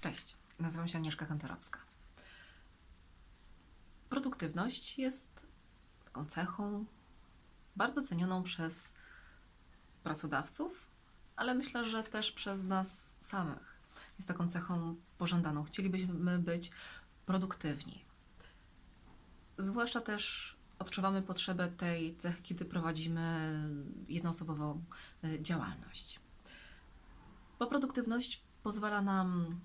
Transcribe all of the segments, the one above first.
Cześć, nazywam się Agnieszka Kantorowska. Produktywność jest taką cechą bardzo cenioną przez pracodawców, ale myślę, że też przez nas samych. Jest taką cechą pożądaną. Chcielibyśmy być produktywni. Zwłaszcza też odczuwamy potrzebę tej cechy, kiedy prowadzimy jednoosobową y, działalność. Bo produktywność pozwala nam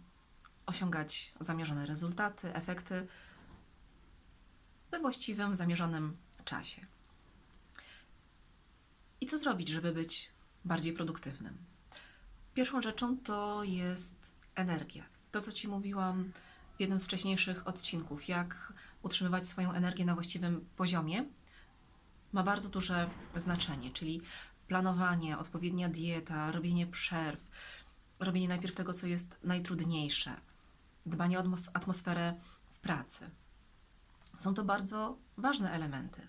osiągać zamierzone rezultaty, efekty we właściwym, zamierzonym czasie. I co zrobić, żeby być bardziej produktywnym? Pierwszą rzeczą to jest energia. To, co Ci mówiłam w jednym z wcześniejszych odcinków, jak utrzymywać swoją energię na właściwym poziomie, ma bardzo duże znaczenie, czyli planowanie, odpowiednia dieta, robienie przerw, robienie najpierw tego, co jest najtrudniejsze, dbanie o atmos- atmosferę w pracy. Są to bardzo ważne elementy.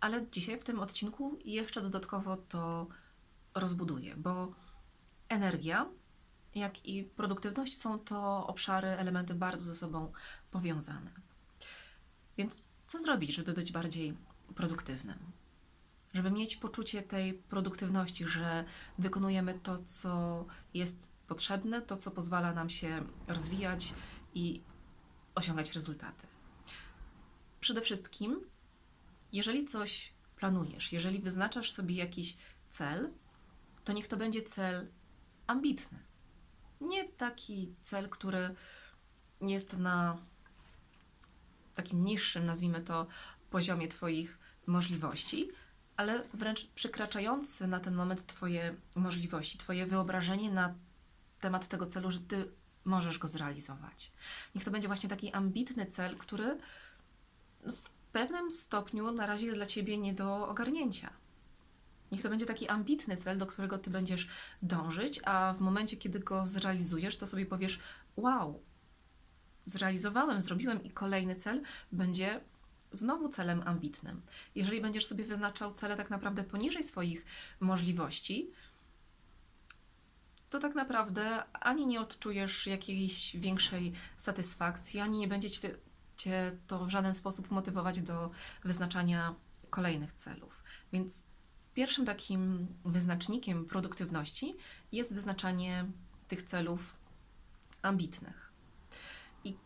Ale dzisiaj w tym odcinku jeszcze dodatkowo to rozbuduję, bo energia, jak i produktywność są to obszary, elementy bardzo ze sobą powiązane. Więc co zrobić, żeby być bardziej produktywnym? Żeby mieć poczucie tej produktywności, że wykonujemy to, co jest potrzebne, to, co pozwala nam się rozwijać i osiągać rezultaty. Przede wszystkim, jeżeli coś planujesz, jeżeli wyznaczasz sobie jakiś cel, to niech to będzie cel ambitny. Nie taki cel, który jest na takim niższym, nazwijmy to, poziomie Twoich możliwości, ale wręcz przekraczający na ten moment Twoje możliwości, Twoje wyobrażenie na temat tego celu, że Ty możesz go zrealizować. Niech to będzie właśnie taki ambitny cel, który w pewnym stopniu na razie dla Ciebie nie do ogarnięcia. Niech to będzie taki ambitny cel, do którego Ty będziesz dążyć, a w momencie, kiedy go zrealizujesz, to sobie powiesz: Wow, zrealizowałem, zrobiłem i kolejny cel będzie znowu celem ambitnym. Jeżeli będziesz sobie wyznaczał cele tak naprawdę poniżej swoich możliwości, to tak naprawdę ani nie odczujesz jakiejś większej satysfakcji, ani nie będzie cię, cię to w żaden sposób motywować do wyznaczania kolejnych celów. Więc pierwszym takim wyznacznikiem produktywności jest wyznaczanie tych celów ambitnych. I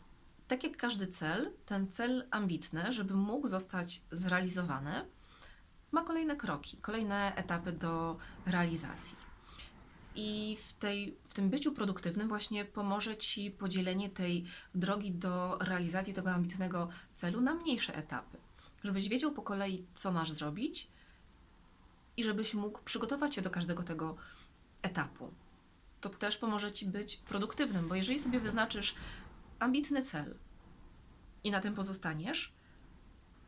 tak jak każdy cel, ten cel ambitny, żeby mógł zostać zrealizowany, ma kolejne kroki, kolejne etapy do realizacji. I w, tej, w tym byciu produktywnym właśnie pomoże Ci podzielenie tej drogi do realizacji tego ambitnego celu na mniejsze etapy. Żebyś wiedział po kolei, co masz zrobić i żebyś mógł przygotować się do każdego tego etapu. To też pomoże Ci być produktywnym, bo jeżeli sobie wyznaczysz ambitny cel i na tym pozostaniesz,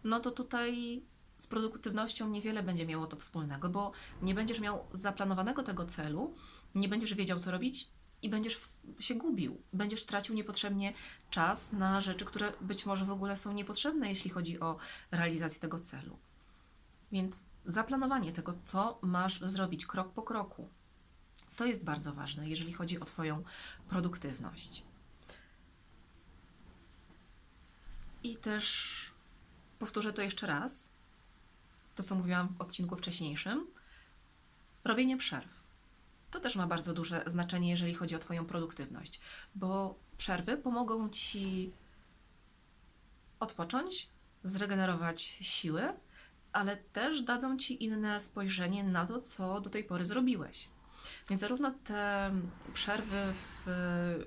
no to tutaj z produktywnością niewiele będzie miało to wspólnego, bo nie będziesz miał zaplanowanego tego celu, nie będziesz wiedział, co robić i będziesz się gubił. Będziesz tracił niepotrzebnie czas na rzeczy, które być może w ogóle są niepotrzebne, jeśli chodzi o realizację tego celu. Więc zaplanowanie tego, co masz zrobić krok po kroku, to jest bardzo ważne, jeżeli chodzi o Twoją produktywność. I też powtórzę to jeszcze raz, to co mówiłam w odcinku wcześniejszym. Robienie przerw. To też ma bardzo duże znaczenie, jeżeli chodzi o Twoją produktywność, bo przerwy pomogą Ci odpocząć, zregenerować siły, ale też dadzą Ci inne spojrzenie na to, co do tej pory zrobiłeś. Więc zarówno te przerwy w,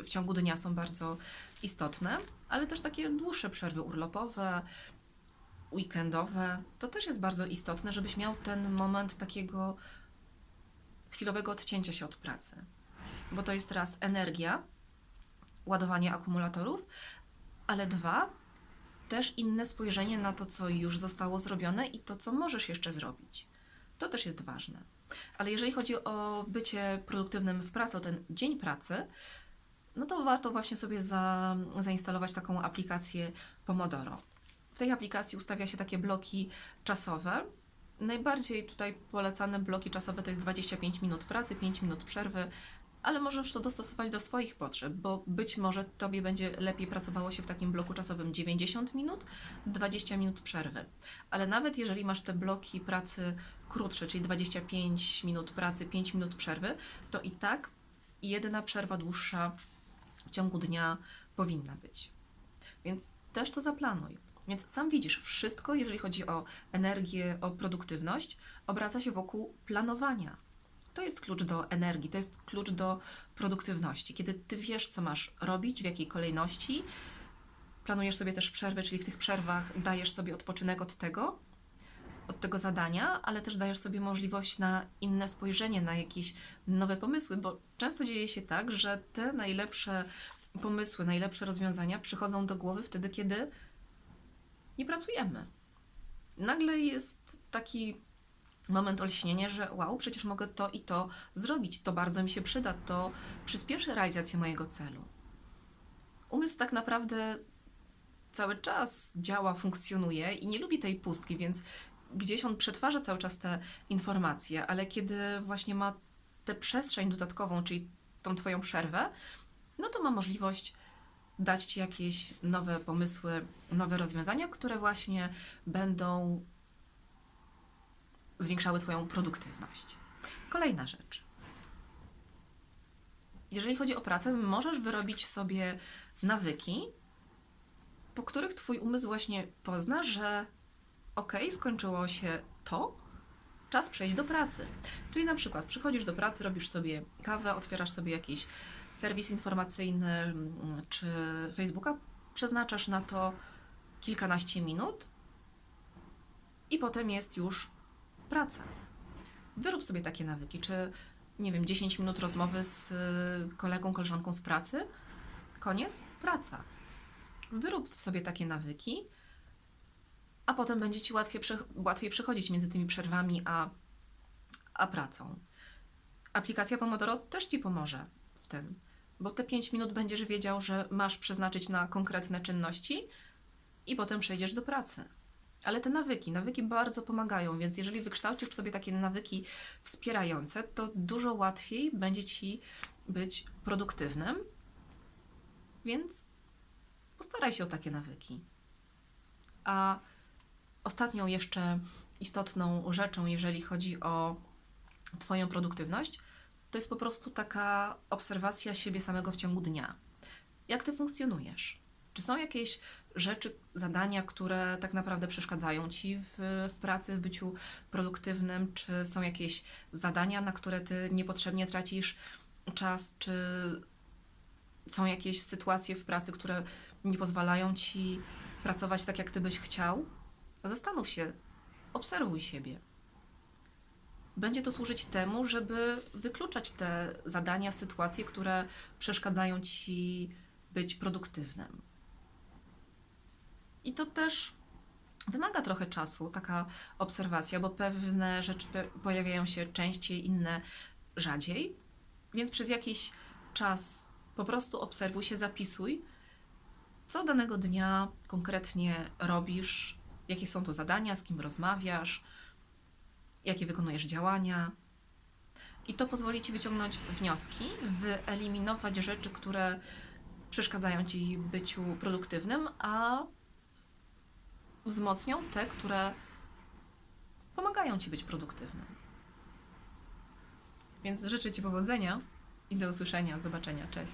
w ciągu dnia są bardzo istotne, ale też takie dłuższe przerwy urlopowe, weekendowe, to też jest bardzo istotne, żebyś miał ten moment takiego chwilowego odcięcia się od pracy. Bo to jest raz energia, ładowanie akumulatorów, ale dwa, też inne spojrzenie na to, co już zostało zrobione i to, co możesz jeszcze zrobić. To też jest ważne. Ale jeżeli chodzi o bycie produktywnym w pracy, o ten dzień pracy, no to warto właśnie sobie za, zainstalować taką aplikację Pomodoro. Tej aplikacji ustawia się takie bloki czasowe. Najbardziej tutaj polecane bloki czasowe to jest 25 minut pracy, 5 minut przerwy, ale możesz to dostosować do swoich potrzeb, bo być może Tobie będzie lepiej pracowało się w takim bloku czasowym 90 minut, 20 minut przerwy. Ale nawet jeżeli masz te bloki pracy krótsze, czyli 25 minut pracy, 5 minut przerwy, to i tak jedna przerwa dłuższa w ciągu dnia powinna być. Więc też to zaplanuj. Więc sam widzisz, wszystko, jeżeli chodzi o energię, o produktywność, obraca się wokół planowania. To jest klucz do energii, to jest klucz do produktywności. Kiedy ty wiesz, co masz robić, w jakiej kolejności, planujesz sobie też przerwy, czyli w tych przerwach dajesz sobie odpoczynek od tego, od tego zadania, ale też dajesz sobie możliwość na inne spojrzenie, na jakieś nowe pomysły, bo często dzieje się tak, że te najlepsze pomysły, najlepsze rozwiązania przychodzą do głowy wtedy, kiedy nie pracujemy. Nagle jest taki moment olśnienia, że wow, przecież mogę to i to zrobić, to bardzo mi się przyda, to przyspieszy realizację mojego celu. Umysł tak naprawdę cały czas działa, funkcjonuje i nie lubi tej pustki, więc gdzieś on przetwarza cały czas te informacje, ale kiedy właśnie ma tę przestrzeń dodatkową, czyli tą Twoją przerwę, no to ma możliwość dać Ci jakieś nowe pomysły, nowe rozwiązania, które właśnie będą zwiększały Twoją produktywność. Kolejna rzecz. Jeżeli chodzi o pracę, możesz wyrobić sobie nawyki, po których Twój umysł właśnie pozna, że ok, skończyło się to, czas przejść do pracy. Czyli na przykład przychodzisz do pracy, robisz sobie kawę, otwierasz sobie jakiś serwis informacyjny mm, czy Facebooka, przeznaczasz na to kilkanaście minut i potem jest już praca. Wyrób sobie takie nawyki, czy nie wiem, 10 minut rozmowy z y, kolegą, koleżanką z pracy, koniec, praca. Wyrób sobie takie nawyki, a potem będzie ci łatwiej, łatwiej przechodzić między tymi przerwami a, a pracą. Aplikacja Pomodoro też ci pomoże bo te 5 minut będziesz wiedział, że masz przeznaczyć na konkretne czynności i potem przejdziesz do pracy. Ale te nawyki, nawyki bardzo pomagają, więc jeżeli wykształcisz w sobie takie nawyki wspierające, to dużo łatwiej będzie ci być produktywnym. Więc postaraj się o takie nawyki. A ostatnią jeszcze istotną rzeczą, jeżeli chodzi o Twoją produktywność, to jest po prostu taka obserwacja siebie samego w ciągu dnia. Jak Ty funkcjonujesz? Czy są jakieś rzeczy, zadania, które tak naprawdę przeszkadzają Ci w, w pracy, w byciu produktywnym? Czy są jakieś zadania, na które Ty niepotrzebnie tracisz czas? Czy są jakieś sytuacje w pracy, które nie pozwalają Ci pracować tak, jak Ty byś chciał? Zastanów się, obserwuj siebie. Będzie to służyć temu, żeby wykluczać te zadania, sytuacje, które przeszkadzają Ci być produktywnym. I to też wymaga trochę czasu, taka obserwacja, bo pewne rzeczy pojawiają się częściej, inne rzadziej. Więc przez jakiś czas po prostu obserwuj się, zapisuj, co danego dnia konkretnie robisz, jakie są to zadania, z kim rozmawiasz, jakie wykonujesz działania. I to pozwoli Ci wyciągnąć wnioski, wyeliminować rzeczy, które przeszkadzają Ci byciu produktywnym, a wzmocnią te, które pomagają Ci być produktywnym. Więc życzę Ci powodzenia i do usłyszenia, zobaczenia. Cześć.